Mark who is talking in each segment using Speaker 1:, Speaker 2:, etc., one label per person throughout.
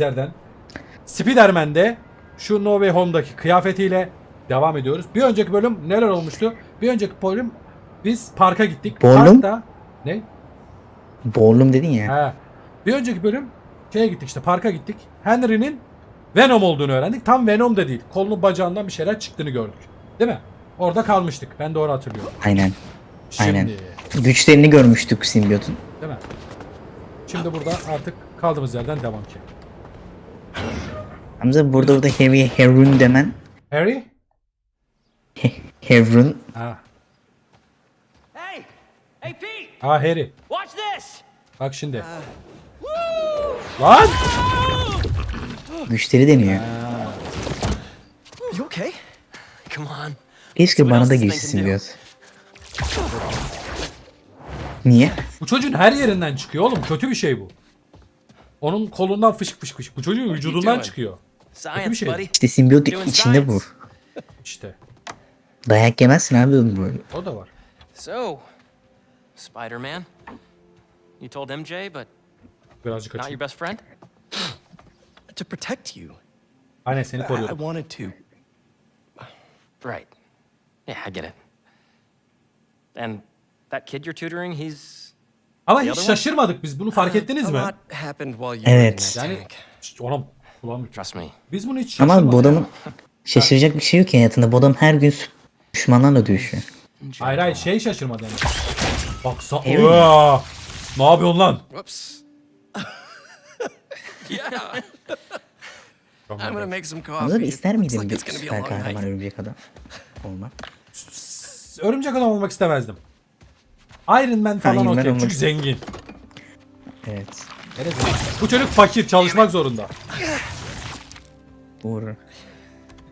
Speaker 1: yerden Spider-Man'de şu No Way Home'daki kıyafetiyle devam ediyoruz. Bir önceki bölüm neler olmuştu? Bir önceki bölüm biz parka gittik.
Speaker 2: Bölüm?
Speaker 1: Parkta ne?
Speaker 2: Boğulum dedin ya.
Speaker 1: He. Bir önceki bölüm şeye gittik işte parka gittik. Henry'nin Venom olduğunu öğrendik. Tam Venom da değil. Kolunun bacağından bir şeyler çıktığını gördük. Değil mi? Orada kalmıştık. Ben doğru hatırlıyorum.
Speaker 2: Aynen.
Speaker 1: Şimdi,
Speaker 2: Aynen. Güçlerini görmüştük simbiyotun.
Speaker 1: Değil mi? Şimdi burada artık kaldığımız yerden devam ki.
Speaker 2: Hamza burada burada Harry Harun demen.
Speaker 1: Harry?
Speaker 2: Harun.
Speaker 1: Ha.
Speaker 3: Hey! Hey, Pete!
Speaker 1: Ha Harry.
Speaker 3: Watch this!
Speaker 1: Bak şimdi. Lan!
Speaker 2: Güçleri deniyor.
Speaker 3: You okay? Come on.
Speaker 2: Keşke bana da
Speaker 3: new?
Speaker 2: simbiyot. Niye?
Speaker 1: Bu çocuğun her yerinden çıkıyor oğlum. Kötü bir şey bu. Onun kolundan fışık fışık fışık. Bu çocuğun vücudundan çıkıyor.
Speaker 3: Science,
Speaker 1: şey.
Speaker 2: İşte simbiyot içinde bu.
Speaker 1: İşte.
Speaker 2: Dayak yemezsin abi oğlum böyle.
Speaker 1: O da var.
Speaker 3: So, Spider-Man, you told MJ, but
Speaker 1: Birazcık
Speaker 3: not your best friend?
Speaker 4: to protect you.
Speaker 1: Aynen seni
Speaker 4: I, I
Speaker 1: koruyordum.
Speaker 4: wanted to.
Speaker 3: Right. Yeah, I get it. And that kid you're tutoring, he's
Speaker 1: Ama hiç şaşırmadık biz. Bunu fark ettiniz mi?
Speaker 2: Evet.
Speaker 1: Yani
Speaker 3: trust me.
Speaker 1: Biz bunu hiç şaşırmadık.
Speaker 2: Ama bu adamın şaşıracak bir şey yok ki hayatında. Bu adam her gün düşmanlarla dövüşüyor.
Speaker 1: Hayır hayır şey şaşırmadı yani. Baksa. Aa! Ne yapıyorsun lan?
Speaker 2: Hamza bir ister miydin bir süper kahraman örümcek adam olmak?
Speaker 1: Örümcek adam olmak istemezdim. Iron Man falan
Speaker 2: Iron Man
Speaker 1: okey.
Speaker 2: olmak
Speaker 1: Çünkü zengin.
Speaker 2: Evet.
Speaker 1: Evet. Bu çocuk fakir. Çalışmak zorunda.
Speaker 2: Doğru.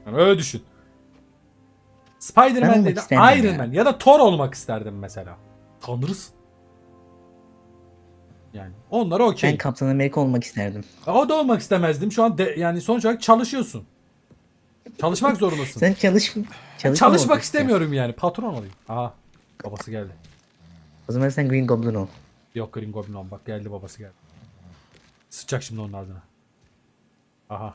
Speaker 1: Yani öyle düşün.
Speaker 2: Ben
Speaker 1: Spider-Man
Speaker 2: olmak
Speaker 1: değil de
Speaker 2: isterdim
Speaker 1: Iron
Speaker 2: ya.
Speaker 1: Man ya da Thor olmak isterdim mesela. Tanrısın. Yani onlara okey.
Speaker 2: Ben Kaptan Amerika olmak isterdim.
Speaker 1: O da olmak istemezdim. Şu an de, yani sonuç olarak çalışıyorsun. Çalışmak zorundasın.
Speaker 2: Sen çalış çalış
Speaker 1: Çalışmak istemiyorum yani. Patron olayım. Aha. Babası geldi.
Speaker 2: O zaman sen Green Goblin ol.
Speaker 1: Yok Green Goblin ol. Bak geldi babası geldi. Sıçacak şimdi onun ağzına. Aha.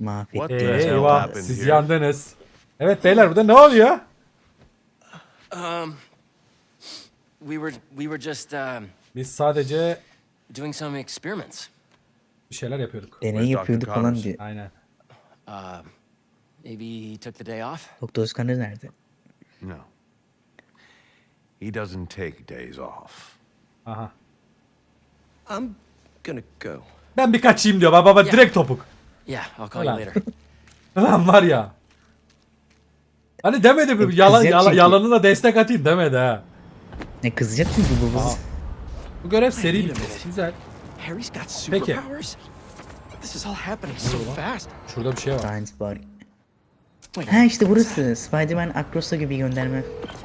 Speaker 2: Mahvet.
Speaker 5: What
Speaker 1: Ee,
Speaker 5: the hell
Speaker 1: eyvah.
Speaker 5: happened
Speaker 1: Siz
Speaker 5: here?
Speaker 1: yandınız. Evet beyler burada ne oluyor?
Speaker 3: Um, we were we were just um,
Speaker 1: Biz sadece
Speaker 3: doing some experiments.
Speaker 1: bir şeyler yapıyorduk.
Speaker 2: Deney
Speaker 5: Where's Dr.
Speaker 2: yapıyorduk falan
Speaker 5: Connors?
Speaker 2: diyor.
Speaker 1: Aynen.
Speaker 3: Uh, maybe he took the day off.
Speaker 2: Doktor Skanner nerede?
Speaker 5: No. He doesn't take days off.
Speaker 1: Aha.
Speaker 4: I'm gonna go.
Speaker 1: Ben bir kaçayım diyor. Baba baba
Speaker 3: Ya.
Speaker 1: direkt topuk.
Speaker 3: Yeah, I'll call you
Speaker 1: Ulan.
Speaker 3: later.
Speaker 1: Lan var ya. Hani demedi mi? Yalan,
Speaker 2: kızacak
Speaker 1: yalan,
Speaker 2: çünkü.
Speaker 1: yalanına destek atayım demedi ha.
Speaker 2: Ne kızacak çünkü bu babası.
Speaker 1: Bu görev seri
Speaker 4: minute.
Speaker 1: Güzel.
Speaker 4: Harry's got
Speaker 1: Peki.
Speaker 4: superpowers? This is all happening so fast.
Speaker 1: Şurada bir şey var.
Speaker 2: Science body.
Speaker 4: Wait,
Speaker 2: Ha işte burası. Spider-Man Across'a gibi gönderme.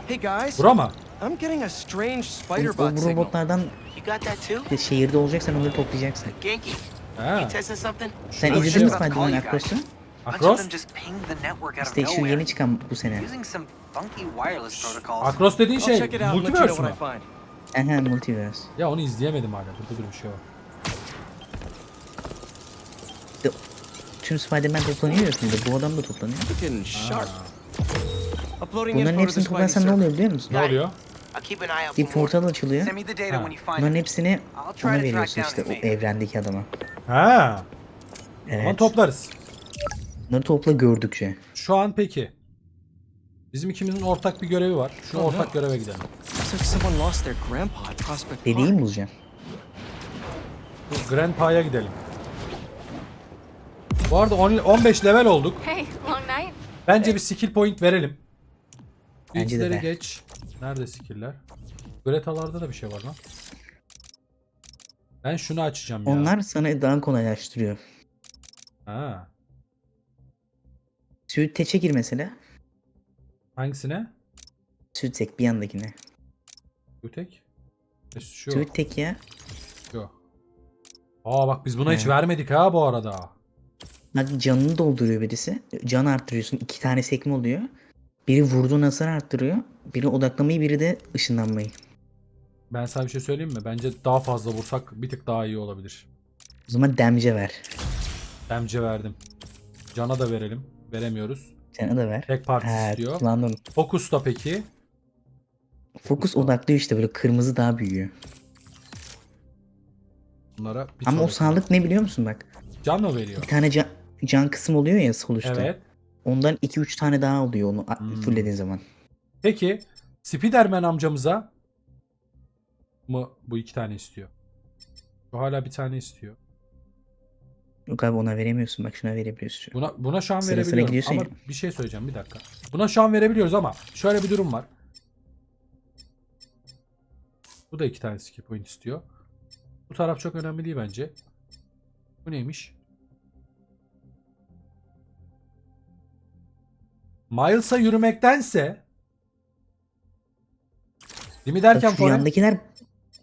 Speaker 4: Hey guys,
Speaker 1: Bura mı?
Speaker 4: I'm getting a strange spider
Speaker 2: o
Speaker 4: bot signal.
Speaker 2: robotlardan
Speaker 6: You got that too?
Speaker 2: işte şehirde olacaksan onları toplayacaksın.
Speaker 6: Genki,
Speaker 1: Ha.
Speaker 6: you testing something?
Speaker 2: Sen
Speaker 1: Şurada bir
Speaker 2: izledin mi
Speaker 1: şey var.
Speaker 2: Spider-Man. Across'u?
Speaker 6: Bunch of
Speaker 1: Across?
Speaker 6: them just pinged the network out of
Speaker 2: İşte şu
Speaker 6: nowhere.
Speaker 2: yeni çıkan bu sene.
Speaker 6: Using some funky wireless protocols.
Speaker 1: Akros dediğin
Speaker 4: I'll
Speaker 1: şey
Speaker 4: check it out and let you
Speaker 1: multiverse
Speaker 4: know what I find.
Speaker 2: Aha multiverse.
Speaker 1: Ya onu izleyemedim hala. Burada bir şey var.
Speaker 2: İşte tüm Spider-Man toplanıyor ya filmde. Bu adam da toplanıyor.
Speaker 4: Getting sharp. Uploading
Speaker 2: Bunların
Speaker 4: info to the
Speaker 2: hepsini
Speaker 4: Spidey
Speaker 2: toplarsan ne
Speaker 4: server.
Speaker 2: oluyor biliyor musun?
Speaker 1: Ne oluyor?
Speaker 2: Bir portal açılıyor.
Speaker 1: Ha.
Speaker 2: Bunların
Speaker 6: it.
Speaker 2: hepsini ona veriyorsun işte o evrendeki adama.
Speaker 1: Ha.
Speaker 2: Evet.
Speaker 1: toplarız.
Speaker 2: Bunları topla gördükçe.
Speaker 1: Şu an peki. Bizim ikimizin ortak bir görevi var. Şu
Speaker 4: Oh,
Speaker 1: ortak
Speaker 4: no.
Speaker 1: göreve gidelim.
Speaker 2: Dediği mi bulacağım?
Speaker 1: Bu Grandpa'ya gidelim. Bu arada on- 15 level olduk.
Speaker 7: Hey, long night?
Speaker 1: Bence bir skill point verelim.
Speaker 2: Bence de
Speaker 1: geç. Nerede skill'ler? Gretalarda da bir şey var lan. Ben şunu açacağım ya.
Speaker 2: Onlar sana daha kolaylaştırıyor.
Speaker 1: Ha.
Speaker 2: Suit teçe gir mesela.
Speaker 1: Hangisine?
Speaker 2: Suit tek bir yandakine.
Speaker 1: Bu tek. E, Şu.
Speaker 2: Suit tek ya.
Speaker 1: Şu. Aa bak biz buna hiç
Speaker 2: He.
Speaker 1: vermedik ha bu arada.
Speaker 2: Bak canını dolduruyor birisi. Can arttırıyorsun. iki tane sekme oluyor. Biri vurduğun hasar arttırıyor. Biri odaklamayı biri de ışınlanmayı.
Speaker 1: Ben sana bir şey söyleyeyim mi? Bence daha fazla vursak bir tık daha iyi olabilir.
Speaker 2: O zaman demce ver.
Speaker 1: Demce verdim. Can'a da verelim. Veremiyoruz.
Speaker 2: Sana da ver.
Speaker 1: Tek partisi
Speaker 2: He,
Speaker 1: istiyor.
Speaker 2: kullandım.
Speaker 1: Focus da peki.
Speaker 2: Fokus odaklıyor işte böyle kırmızı daha büyüyor.
Speaker 1: Bunlara bir
Speaker 2: Ama o sağlık ne biliyor musun bak?
Speaker 1: Can mı veriyor?
Speaker 2: Bir tane can, can kısım oluyor ya sol üstte.
Speaker 1: Evet.
Speaker 2: Ondan 2-3 tane daha oluyor onu
Speaker 1: Hmm.
Speaker 2: fulllediğin zaman.
Speaker 1: Peki Spiderman amcamıza mı bu iki tane istiyor? Bu hala bir tane istiyor.
Speaker 2: Yok abi ona veremiyorsun bak şuna verebiliyorsun.
Speaker 1: Buna buna şu an
Speaker 2: Sıra
Speaker 1: verebiliyorum ama
Speaker 2: ya.
Speaker 1: bir şey söyleyeceğim bir dakika. Buna şu an verebiliyoruz ama şöyle bir durum var. Bu da iki tane skill point istiyor. Bu taraf çok önemli değil bence. Bu neymiş? Miles'a yürümektense Değil mi derken
Speaker 2: Bak şu
Speaker 1: Fore?
Speaker 2: yandakiler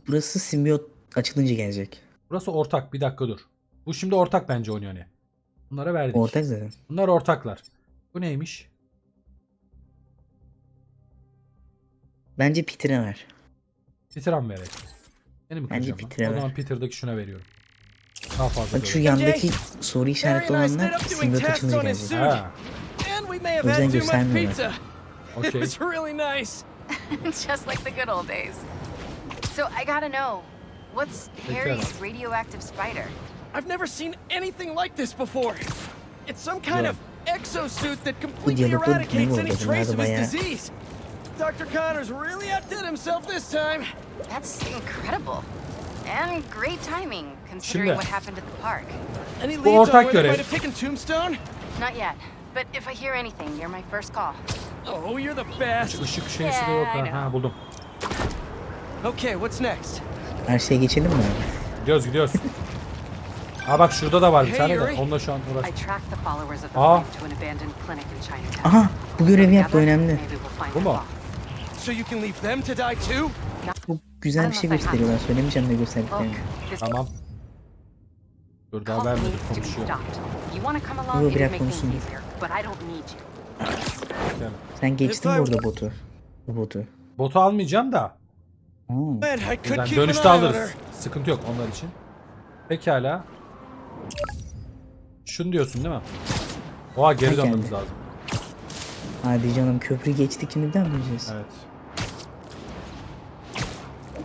Speaker 2: burası simbiyot açılınca gelecek.
Speaker 1: Burası ortak. Bir dakika dur. Bu şimdi ortak bence oynuyor ne? Bunlara verdik.
Speaker 2: Ortak zaten.
Speaker 1: Bunlar ortaklar. Bu neymiş?
Speaker 2: Bence Peter'e ver.
Speaker 1: Peter'a mı verelim? Beni mi
Speaker 2: Bence
Speaker 1: kıracağım lan?
Speaker 2: Peter'a
Speaker 1: O zaman. Peter'daki şuna veriyorum. Daha fazla
Speaker 2: Bak şu
Speaker 1: böyle.
Speaker 2: yandaki soru işaretli olanlar simbiyot açılınca gelecek.
Speaker 1: Ha,
Speaker 4: we may have
Speaker 2: O yüzden
Speaker 4: had too much
Speaker 2: göstermiyorlar.
Speaker 4: pizza. It
Speaker 1: okey.
Speaker 4: was really nice.
Speaker 7: Just like the good old days. So I gotta know, what's. Harry's radioactive spider?
Speaker 4: I've never seen anything like this before. It's some kind
Speaker 1: Yeah.
Speaker 4: of exosuit that completely eradicates any trace of his disease. Dr. Connors really outdid himself this time.
Speaker 7: That's incredible. And great timing, considering
Speaker 1: Şimdi-
Speaker 7: what happened at the park.
Speaker 4: Any
Speaker 1: Bu
Speaker 4: leads on where they might have taken Tombstone?
Speaker 7: Not yet, but if I hear anything, you're my first call.
Speaker 4: Oh, you're the best.
Speaker 1: Işık şeysi de yok.
Speaker 7: Yeah, I
Speaker 1: Ha, ha
Speaker 7: know.
Speaker 1: buldum.
Speaker 4: Okay, what's next?
Speaker 2: Her şeye geçelim mi abi?
Speaker 1: Gidiyoruz gidiyoruz. Aa bak şurada da var bir tane de. Onunla şu an uğraş.
Speaker 8: I tracked the followers of the flame to an abandoned clinic in Chinatown.
Speaker 2: Aha bu görevi yap bu önemli.
Speaker 8: maybe we'll find
Speaker 1: Bu mu?
Speaker 8: boss.
Speaker 4: So you can leave them to die too?
Speaker 2: Bu güzel bir şey gösteriyorlar. Söylemeyeceğim ne gösterdiklerini.
Speaker 8: Look, this
Speaker 1: Tamam. Dur daha
Speaker 8: cult
Speaker 1: vermedik
Speaker 8: needs to be
Speaker 1: konuşuyor.
Speaker 8: stopped. You want to come maybe
Speaker 2: bırak
Speaker 8: make things
Speaker 2: konuşsun.
Speaker 8: easier, but I don't need you.
Speaker 2: Sen geçtin burada botu. Bu botu.
Speaker 1: Botu almayacağım da.
Speaker 2: Ha.
Speaker 4: Man, I could
Speaker 1: Buradan
Speaker 4: keep an
Speaker 1: dönüşte
Speaker 4: eye on
Speaker 1: alırız.
Speaker 4: her.
Speaker 1: Sıkıntı yok onlar için. Pekala. Şunu diyorsun değil mi? Oha geri
Speaker 2: Ha,
Speaker 1: dönmemiz lazım.
Speaker 2: Hadi canım köprü geçtik şimdi mı döneceğiz?
Speaker 1: Evet.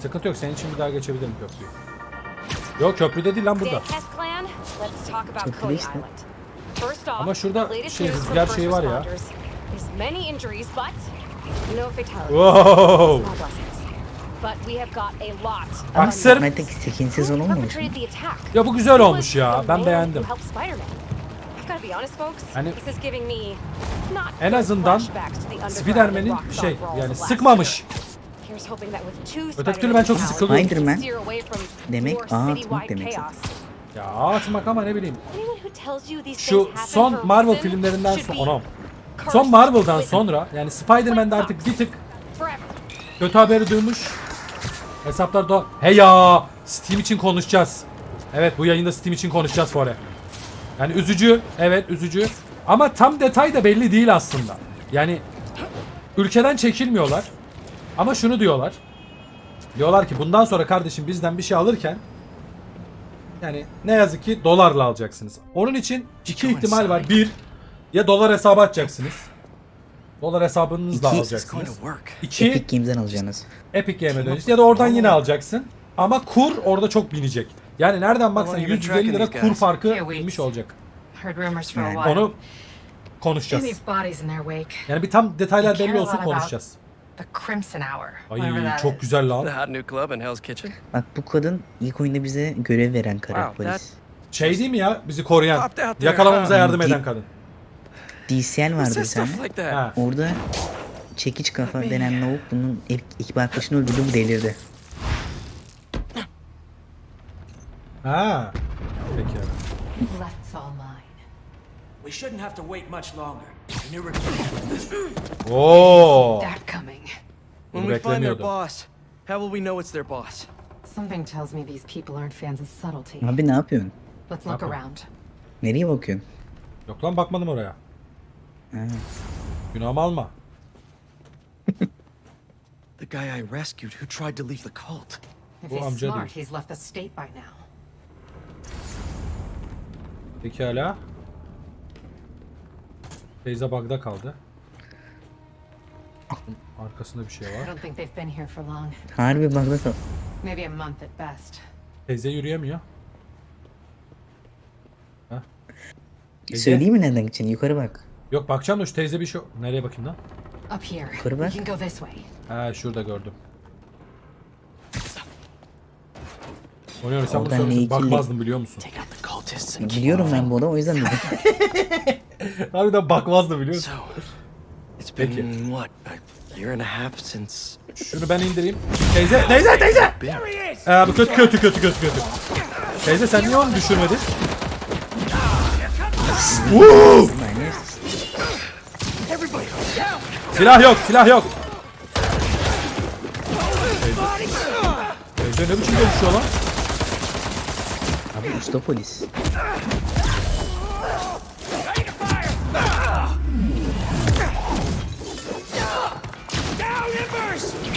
Speaker 1: Sıkıntı yok. Senin için bir daha geçebilirim köprüyü. Yok köprüde değil lan burada.
Speaker 9: Test plan. Let's talk about
Speaker 2: Çok
Speaker 9: Cody
Speaker 2: işte.
Speaker 9: Island. First off,
Speaker 1: Ama şurada
Speaker 9: the latest
Speaker 1: şey,
Speaker 9: news from
Speaker 1: rüzgar şeyi var ya.
Speaker 9: responders is many injuries, but no fatalities.
Speaker 1: Wow.
Speaker 9: Small blessings. But we have got a lot. of
Speaker 1: Bak sırf-
Speaker 9: unknowns.
Speaker 2: Ahmet'teki 8 sezon olmamış mı?
Speaker 1: Ya bu güzel olmuş ya. Ben beğendim. Hani- En azından Spider-Man'in şey yani sıkmamış. Öteki türlü ben çok sıkılıyorum.
Speaker 2: Spider-Man demek
Speaker 9: more
Speaker 2: ağ atmak demek zaten.
Speaker 1: Ya atmak ama ne bileyim. Şu son Marvel filmlerinden sonra Anam. Son Marvel'dan sonra yani Spider-Man'de artık bir tık kötü haberi duymuş. Hesaplar da he ya Steam için konuşacağız. Evet bu yayında Steam için konuşacağız Fore. Yani üzücü evet üzücü ama tam detay da belli değil aslında. Yani ülkeden çekilmiyorlar ama şunu diyorlar. Diyorlar ki bundan sonra kardeşim bizden bir şey alırken yani ne yazık ki dolarla alacaksınız. Onun için iki ihtimal var. Bir ya dolar hesabı açacaksınız. Dolar hesabınızla
Speaker 2: İki-
Speaker 1: alacaksınız. İki
Speaker 2: Epic Games'den alacaksınız.
Speaker 1: Epic Game'e döneceksin ya da oradan yine alacaksın. Ama kur orada çok binecek. Yani nereden baksan
Speaker 4: How long you been
Speaker 1: 150 lira kur farkı binmiş olacak. Onu konuşacağız. Yani bir tam detaylar belli olsun konuşacağız.
Speaker 8: The Crimson Hour. whatever
Speaker 1: Ay
Speaker 8: that
Speaker 1: çok
Speaker 8: is.
Speaker 1: güzel lan.
Speaker 4: The hot new club in Hell's Kitchen.
Speaker 2: Bak bu kadın ilk oyunda bize görev veren kara
Speaker 4: Wow,
Speaker 2: polis.
Speaker 1: Şey değil mi ya bizi koruyan,
Speaker 4: Popped out there,
Speaker 1: yakalamamıza
Speaker 4: huh?
Speaker 1: yardım eden kadın.
Speaker 2: DCL
Speaker 4: Who
Speaker 2: vardı bir
Speaker 4: says
Speaker 2: tane.
Speaker 4: stuff like that?
Speaker 1: Ha.
Speaker 2: Orada çekiç kafa denen lavuk bunun ek- ekip arkadaşını öldürdü bu delirdi.
Speaker 1: Ha. Peki abi.
Speaker 10: We shouldn't have to wait much longer.
Speaker 1: Oo.
Speaker 8: That coming.
Speaker 4: When we find their boss, how will we know it's their boss?
Speaker 8: Something tells me these people aren't fans of subtlety.
Speaker 2: Abi ne yapıyorsun?
Speaker 8: Let's look around.
Speaker 2: Nereye bakıyorsun?
Speaker 1: Yok lan bakmadım oraya.
Speaker 2: Ha.
Speaker 1: Günahımı alma.
Speaker 4: The guy I rescued who tried to leave the cult.
Speaker 8: If he's smart, he's left the state by now.
Speaker 1: Pekala. Teyze bug'da kaldı. Arkasında bir şey
Speaker 8: I
Speaker 1: var.
Speaker 8: don't think they've been here for long.
Speaker 2: Harbi bak nasıl.
Speaker 8: Maybe a month at best.
Speaker 1: Teyze yürüyemiyor. Teyze?
Speaker 2: Söyleyeyim mi nereden gideceğini? Yukarı bak.
Speaker 1: Yok bakacağım da şu teyze bir şey... Nereye bakayım lan?
Speaker 8: Up here.
Speaker 2: Yukarı
Speaker 8: We
Speaker 2: bak.
Speaker 8: can go this way.
Speaker 1: Ha şurada gördüm. Oynuyor sen bu
Speaker 2: Oradan ne ikili-
Speaker 1: bakmazdın biliyor musun?
Speaker 2: Biliyorum ben bu oda o yüzden dedim.
Speaker 1: Harbiden bakmazdı biliyor musun?
Speaker 4: So, it's
Speaker 1: Peki.
Speaker 4: been what a year and a half since
Speaker 1: Şunu ben indireyim. Teyze, teyze, teyze! Ee, bu kötü kötü kötü kötü kötü. Teyze sen niye onu düşürmedin? Woo! Silah yok, silah yok. Teyze, teyze ne biçim dövüşüyor lan?
Speaker 2: Abi usta polis.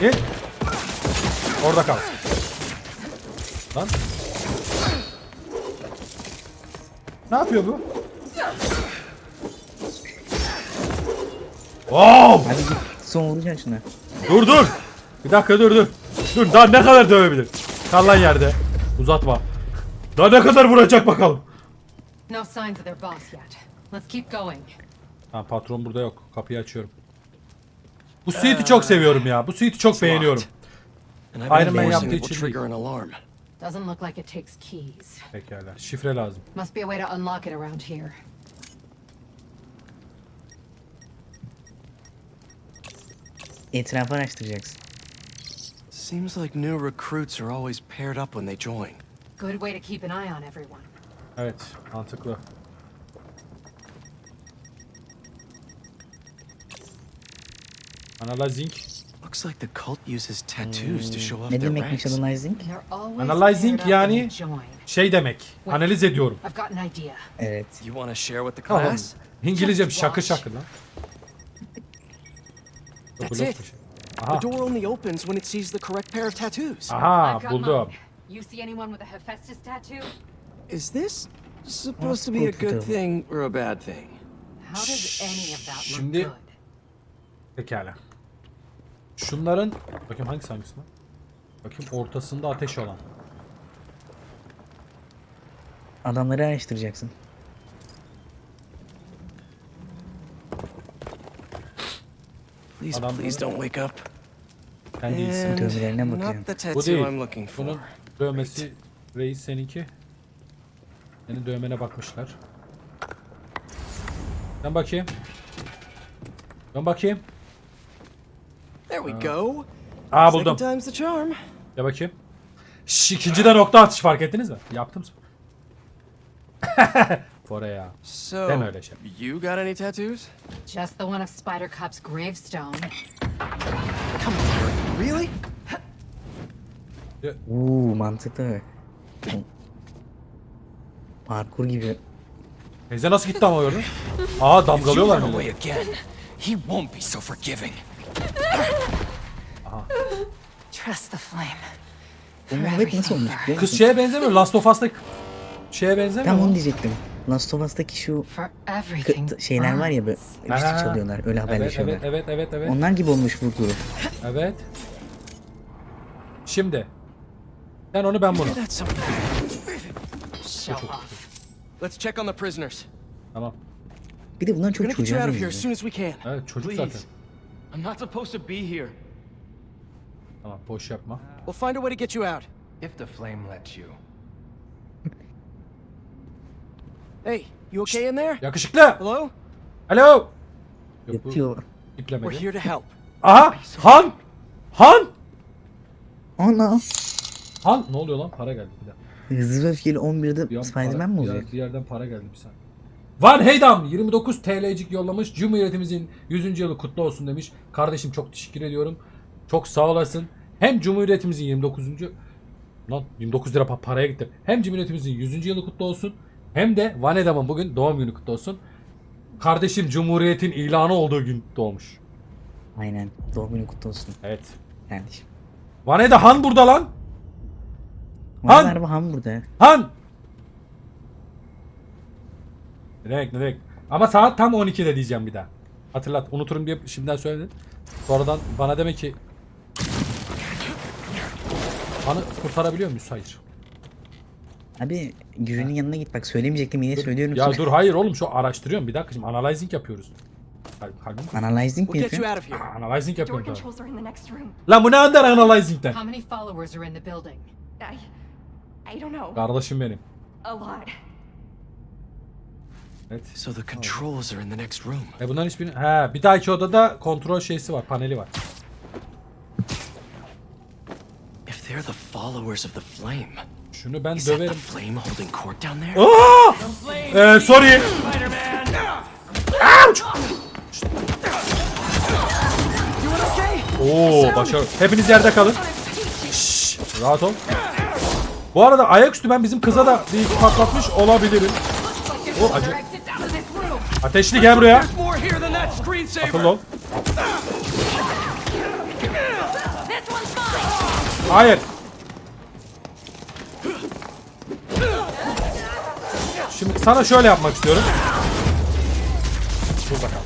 Speaker 1: Gel. Orada kal. Lan. Ne yapıyor bu? Wow!
Speaker 2: Hadi git son vuracaksın şuna.
Speaker 1: Dur dur. Bir dakika dur dur. Dur daha ne kadar dövebilir? Kal lan yerde. Uzatma. Daha ne kadar vuracak bakalım.
Speaker 8: No signs of their boss yet. Let's keep going.
Speaker 1: Ha patron burada yok. Kapıyı açıyorum. Bu suite'i çok seviyorum ya. Bu suite'i çok beğeniyorum. Iron Man yaptığı için değil.
Speaker 8: Doesn't look like it takes keys.
Speaker 1: Pekala. Şifre lazım.
Speaker 8: Must be a way to unlock it around here.
Speaker 2: Etrafı araştıracaksın.
Speaker 4: Seems like new recruits are always paired up when they join.
Speaker 8: Good way to keep an eye on everyone.
Speaker 1: Evet. Mantıklı. Analyzing.
Speaker 4: Looks like the cult uses tattoos to show off
Speaker 2: Ne
Speaker 4: their
Speaker 2: demekmiş
Speaker 4: ranks.
Speaker 2: analyzing?
Speaker 1: Analyzing yani-. Şey demek. Analiz ediyorum.
Speaker 8: I've got an idea.
Speaker 2: Evet.
Speaker 4: You want to share with the
Speaker 1: Tamam.
Speaker 4: class?
Speaker 1: İngilizce şakır
Speaker 8: watch.
Speaker 1: şakır lan.
Speaker 4: That's it.
Speaker 1: bir şey.
Speaker 4: The
Speaker 1: Aha.
Speaker 4: door only opens when it sees the correct pair of tattoos.
Speaker 1: Aha
Speaker 11: I've got
Speaker 1: buldum.
Speaker 11: mine. You see anyone with a Hephaestus tattoo?
Speaker 4: Is this supposed to be a good thing or a bad thing?
Speaker 8: How does any of that look
Speaker 1: Şimdi-
Speaker 8: good?
Speaker 1: Pekala. Şunların bakayım hangisi hangisi lan? Bakayım ortasında ateş olan.
Speaker 2: Adamları araştıracaksın.
Speaker 4: Please,
Speaker 1: Adam-
Speaker 4: please don't wake up.
Speaker 1: Sen değilsin.
Speaker 4: And
Speaker 2: Dövmelerine bakıyorum.
Speaker 4: not the
Speaker 1: Bu değil.
Speaker 4: I'm looking for.
Speaker 1: Bunun dövmesi reis seninki. Senin dövmene bakmışlar. Ben bakayım. Ben bakayım.
Speaker 4: We go.
Speaker 1: Aa
Speaker 4: Second
Speaker 1: buldum.
Speaker 4: time's the charm.
Speaker 1: Ya bakayım. Şş, ikinci de nokta atış fark ettiniz mi? Yaptım. Fore ya.
Speaker 4: So,
Speaker 1: Deme öyle şey.
Speaker 4: you got any tattoos?
Speaker 8: Just the one of Spider Cop's gravestone.
Speaker 4: Come on, really?
Speaker 2: Uuu mantıklı. Parkur gibi.
Speaker 1: Teyze nasıl gitti ama gördün? Aa damgalıyorlar mı?
Speaker 4: he won't be so forgiving.
Speaker 8: Trust the flame.
Speaker 2: Bu muhabbet nasıl olmuş biliyor
Speaker 1: Kız
Speaker 2: musun?
Speaker 1: şeye benzemiyor. Last of Us'ta şeye benzemiyor
Speaker 2: Tam onu
Speaker 1: mu?
Speaker 2: diyecektim. Last of Us'taki şu kı- şeyler var ya böyle
Speaker 1: Ha.
Speaker 2: çalıyorlar öyle
Speaker 1: Evet,
Speaker 2: haberleşiyorlar.
Speaker 1: evet, evet, evet, evet.
Speaker 2: Onlar gibi olmuş bu grup.
Speaker 1: Evet. Şimdi. Sen onu ben bunu.
Speaker 4: That's something.
Speaker 8: Show off.
Speaker 4: Let's check on the prisoners.
Speaker 1: Tamam.
Speaker 2: Bir de bunlar
Speaker 4: We're gonna
Speaker 2: çok
Speaker 4: get you
Speaker 2: çocuğa
Speaker 4: out of here as
Speaker 2: benziyor.
Speaker 4: soon as we can.
Speaker 1: Evet çocuk
Speaker 4: Please.
Speaker 1: zaten.
Speaker 4: I'm not supposed to be here.
Speaker 1: Tamam boş yapma.
Speaker 4: We'll find a way to get you out.
Speaker 3: If the flame lets you.
Speaker 4: Hey, you okay in there?
Speaker 1: Yakışıklı.
Speaker 4: Hello?
Speaker 1: Alo. Yok, bu.
Speaker 4: We're
Speaker 1: iplemedi.
Speaker 4: here to help.
Speaker 1: Aha. Han. Han.
Speaker 2: Ana.
Speaker 1: Han. Ne oluyor lan? Para geldi bir dakika.
Speaker 2: Hızlı ve öfkeli
Speaker 1: Bir
Speaker 2: 11'de
Speaker 1: an
Speaker 2: Spider-Man
Speaker 1: para-
Speaker 2: mi
Speaker 1: bir
Speaker 2: olacak?
Speaker 1: yer- Bir yerden para geldi bir saniye. Van Heydam 29 TL'cik yollamış. Cumhuriyetimizin 100. yılı kutlu olsun demiş. Kardeşim çok teşekkür ediyorum. Çok sağ olasın. Hem Cumhuriyetimizin 29. Lan 29 lira pa- paraya gitti. Hem Cumhuriyetimizin 100. yılı kutlu olsun. Hem de Van Heydam'ın bugün doğum günü kutlu olsun. Kardeşim Cumhuriyet'in ilanı olduğu gün doğmuş.
Speaker 2: Aynen. Doğum günü kutlu olsun
Speaker 1: Evet.
Speaker 2: kardeşim.
Speaker 1: Van Heydam Han burada lan.
Speaker 2: Onlar
Speaker 1: Han!
Speaker 2: harbi ham burada.
Speaker 1: Han. Ne demek ne demek. Ama saat tam 12'de diyeceğim bir daha. Hatırlat. Unuturum diye şimdiden söyledin. Sonradan bana deme ki Bana kurtarabiliyor muyuz? Hayır.
Speaker 2: Abi Gürün'ün yanına git bak söylemeyecektim yine söylüyorum.
Speaker 1: Ya
Speaker 2: sana.
Speaker 1: dur hayır oğlum şu araştırıyorum bir dakika şimdi analyzing yapıyoruz. Kal- Kalbim
Speaker 2: Analyzing mi
Speaker 10: We'll get you
Speaker 2: yapıyorsun?
Speaker 10: out of here.
Speaker 1: Analyzing
Speaker 9: Door
Speaker 1: yapıyorum tabii.
Speaker 9: controls are in the next room.
Speaker 1: Lan bu ne anlar analyzing'den?
Speaker 8: How many followers are in the building?
Speaker 9: I, I don't know.
Speaker 1: Kardeşim benim.
Speaker 9: A lot.
Speaker 1: Evet.
Speaker 4: So the controls are in the next room.
Speaker 1: E bunların hiçbirini... He bir dahaki odada kontrol şeysi var, paneli var.
Speaker 4: They're the followers of the flame,
Speaker 1: Şunu ben
Speaker 4: is that the
Speaker 1: döverim.
Speaker 4: flame holding court down there?
Speaker 1: Aa! Ee, sorry. Ouch! Oo başarı. Hepiniz yerde kalın. Şşş, rahat ol. Bu arada ayaküstü ben bizim kıza da bir iki patlatmış olabilirim. O acı. Ateşli gel buraya. Akıllı ol. Hayır. Şimdi sana şöyle yapmak istiyorum. Dur bakalım.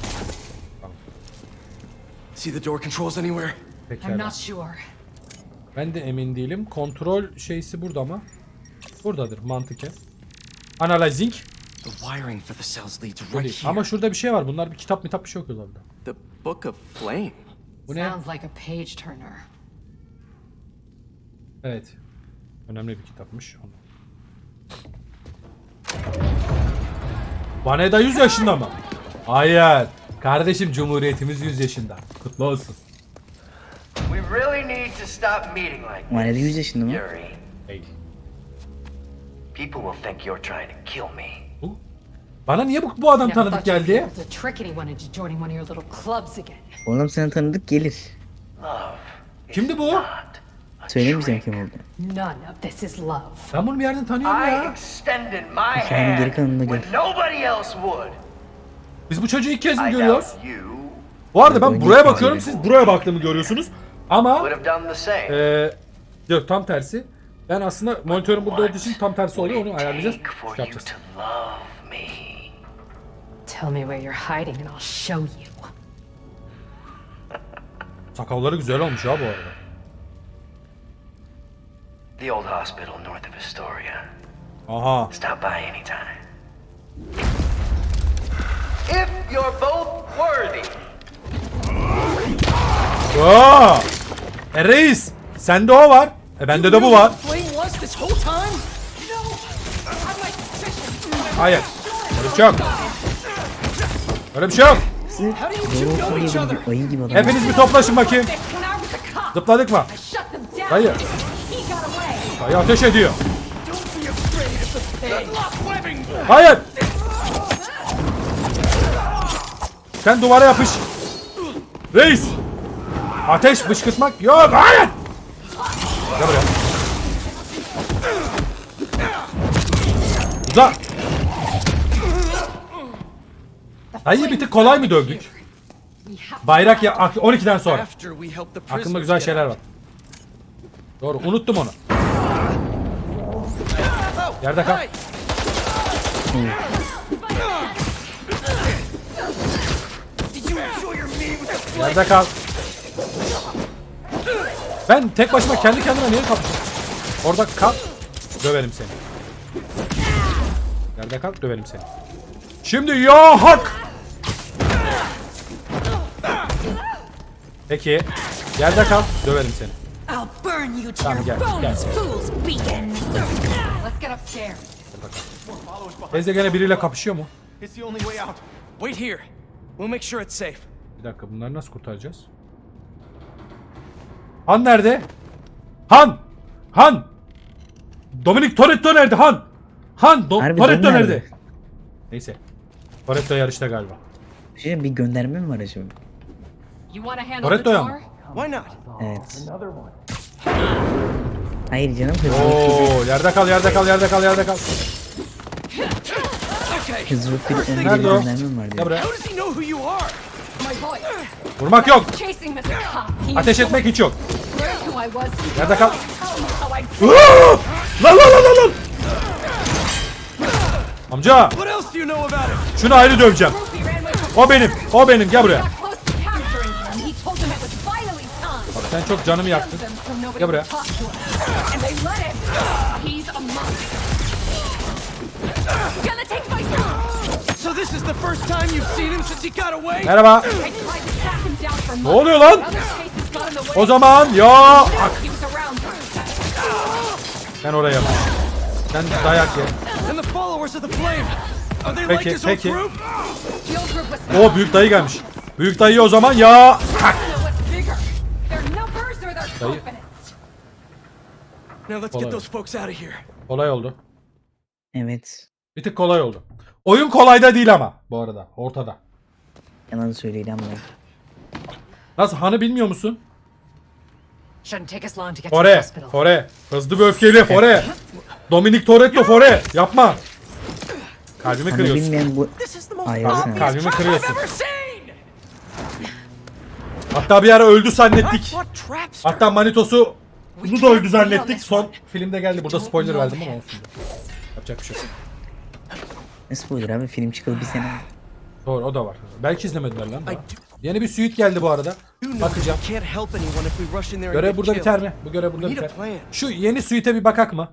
Speaker 4: See the door controls anywhere?
Speaker 8: I'm not sure.
Speaker 1: Ben de emin değilim. Kontrol şeysi burada mı? Buradadır mantıken. Analyzing.
Speaker 4: The wiring for the cells leads right here.
Speaker 1: Ama şurada bir şey var. Bunlar bir kitap mitap bir şey okuyorlar burada.
Speaker 4: The Book of Flame.
Speaker 1: Bu ne?
Speaker 8: Sounds like a page turner.
Speaker 1: Evet. Önemli bir kitapmış. Vaneda 100 yaşında mı? Hayır. Kardeşim Cumhuriyetimiz 100 yaşında. Kutlu olsun.
Speaker 6: We really need to stop meeting like
Speaker 2: Manada 100 yaşında mı?
Speaker 6: Yuri. People will think you're trying to kill me.
Speaker 1: Bu. Bana niye bu, bu adam tanıdık geldi?
Speaker 2: Oğlum sana tanıdık gelir.
Speaker 6: Love
Speaker 1: Kimdi bu?
Speaker 6: not
Speaker 2: Söylemeyeceğim kim oldu.
Speaker 8: None of this is love.
Speaker 1: Ben bunu bir yerden tanıyorum
Speaker 6: I
Speaker 1: ya.
Speaker 6: extended my
Speaker 2: Hikayenin geri
Speaker 6: hand
Speaker 2: kalanını
Speaker 6: when
Speaker 2: gör.
Speaker 6: nobody else would.
Speaker 1: Biz bu çocuğu ilk kez mi
Speaker 6: I
Speaker 1: görüyoruz?
Speaker 6: doubt you
Speaker 1: Bu arada ben buraya bakıyorum, siz buraya baktığımı görüyorsunuz. Ama
Speaker 6: would have done the same.
Speaker 1: eee yok tam tersi. Ben aslında monitörün burada olduğu için tam tersi oluyor. Onu ayarlayacağız.
Speaker 6: Take for
Speaker 1: Şey
Speaker 6: you
Speaker 1: yapacağız.
Speaker 6: to love me.
Speaker 8: Tell me where you're hiding and I'll show you.
Speaker 1: Sakalları güzel olmuş ya bu arada.
Speaker 6: The old hospital north of Astoria.
Speaker 1: Aha.
Speaker 6: Stop by anytime. If you're both worthy,
Speaker 1: Aa! E reis, sende o var. E bende de bu var.
Speaker 10: Flame was this whole time?
Speaker 1: Hayır. Öyle bir şey yok. Öyle bir şey yok.
Speaker 10: How do you two know
Speaker 2: Doğru
Speaker 10: each other?
Speaker 2: söylüyorum. Ayı gibi adam.
Speaker 1: Hepiniz bir toplaşın bakayım. Zıpladık mı?
Speaker 8: shut
Speaker 1: Dayı ateş ediyor. Hayır. Sen duvara yapış. Reis. Ateş fışkırtmak yok. Hayır. Gel buraya. Uza. Dayı bir tık kolay mı dövdük? Bayrak ya 12'den sonra.
Speaker 10: After we help the
Speaker 1: Aklımda güzel şeyler var. Doğru unuttum onu.
Speaker 10: The flame?
Speaker 1: Yerde kal. Ben tek başıma kendi kendime niye kapışıyorum? Orada kal. Döverim seni. Yerde kal. Döverim seni. Şimdi ya hak. Peki. Yerde kal. Döverim seni. Tamam gel. Gel. Teyze gene biriyle kapışıyor mu?
Speaker 10: Wait here. We'll make sure it's safe.
Speaker 1: Bir dakika bunları nasıl kurtaracağız? Han nerede? Han! Han! Dominic Toretto nerede? Han! Han! Do
Speaker 2: Harbi
Speaker 1: Toretto
Speaker 2: Dom
Speaker 1: nerede?
Speaker 2: nerede?
Speaker 1: Neyse. Toretto yarışta galiba.
Speaker 2: Bir şey bir gönderme mi var acaba?
Speaker 1: Toretto'ya mı?
Speaker 10: Why not?
Speaker 2: Evet. Hayır canım hızlı
Speaker 1: Oo, yerde kal, yerde kal, yerde kal, yerde kal.
Speaker 10: Okay.
Speaker 2: hızlı bir
Speaker 1: Nerede o?
Speaker 2: gönderme mi var
Speaker 1: Gel
Speaker 2: diyor.
Speaker 1: buraya.
Speaker 10: How does he know who you are?
Speaker 8: My voice.
Speaker 1: Vurmak yok.
Speaker 8: Chasing him as a cop. He
Speaker 1: Ateş etmek hiç yok.
Speaker 8: learned who I was.
Speaker 1: Yerde kal.
Speaker 8: Tell him how I
Speaker 1: Aa! Lan lan lan lan lan! Amca
Speaker 4: What else do you know about it?
Speaker 1: şunu ayrı döveceğim.
Speaker 8: Ruby ran away from
Speaker 1: O benim. O benim. Gel buraya. Sen çok canımı yaktın. Gel buraya.
Speaker 4: So this is the first time you've seen him since he got away?
Speaker 1: Merhaba. Ne oluyor lan? O zaman ya. Ak. Ben oraya. Sen dayak ye. Peki, peki. O büyük dayı gelmiş. Büyük dayı o zaman ya. Ak.
Speaker 4: Out of here.
Speaker 1: Kolay oldu.
Speaker 2: Evet.
Speaker 1: Bir tık kolay oldu. Oyun kolayda değil ama bu arada. Ortada.
Speaker 2: Yalan söyleyelim ama.
Speaker 1: Nasıl hanı bilmiyor musun? Fore. Fore. Hızlı ve öfkeli. Fore. Dominic Toretto. Fore. Yapma. Kalbimi
Speaker 2: Hani
Speaker 1: kırıyorsun.
Speaker 2: bilmeyen bu Hayır,
Speaker 1: Kalbimi kırıyorsun. Hatta bir ara öldü zannettik. Hatta Manitos'u bunu da öldü zannettik. Son filmde geldi. Burada spoiler verdim ama olsun. Yapacak bir şey yok.
Speaker 2: ne spoiler abi film çıkalı bir sene.
Speaker 1: Doğru o da var. Belki izlemediler lan. daha. Yeni bir suite geldi bu arada. Bakacağım. Görev burada biter mi? Bu görev burada biter. Şu yeni suite'e bir bakak mı?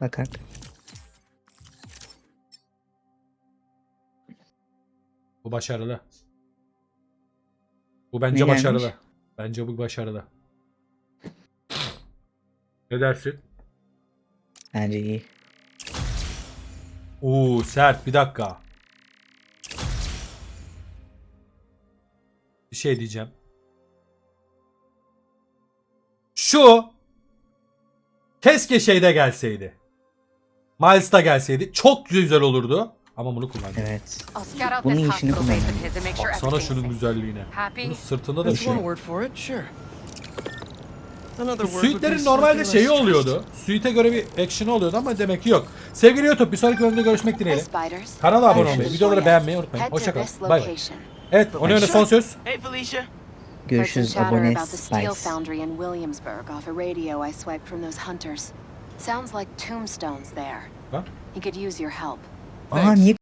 Speaker 2: Bakak.
Speaker 1: Bu başarılı. Bu bence
Speaker 2: Ne gelmiş?
Speaker 1: başarılı. Bence bu başarılı. Ne dersin?
Speaker 2: Bence iyi.
Speaker 1: Oo sert bir dakika. Bir şey diyeceğim. Şu keşke şeyde gelseydi. Miles'ta gelseydi çok güzel olurdu. Ama bunu kullandım.
Speaker 2: Evet.
Speaker 7: I'll scout out
Speaker 2: Bunun
Speaker 7: this
Speaker 2: işini
Speaker 7: hospital base
Speaker 2: kullanalım.
Speaker 7: of his and make sure
Speaker 1: Baksana şunun güzelliğine. Bunun sırtında da şey. Bu suite'lerin normalde
Speaker 4: something
Speaker 1: şeyi oluyordu. Suite'e göre bir action'ı oluyordu ama demek ki yok. Sevgili YouTube bir sonraki bölümde görüşmek dileğiyle. Kanala abone olmayı, videoları beğenmeyi unutmayın. Hoşçakalın. Bay bay. Evet, onun önüne son söz.
Speaker 2: Görüşürüz abone Spice.
Speaker 7: Sounds like tombstones there.
Speaker 1: Bak.
Speaker 7: He could use your help.
Speaker 2: Aa niye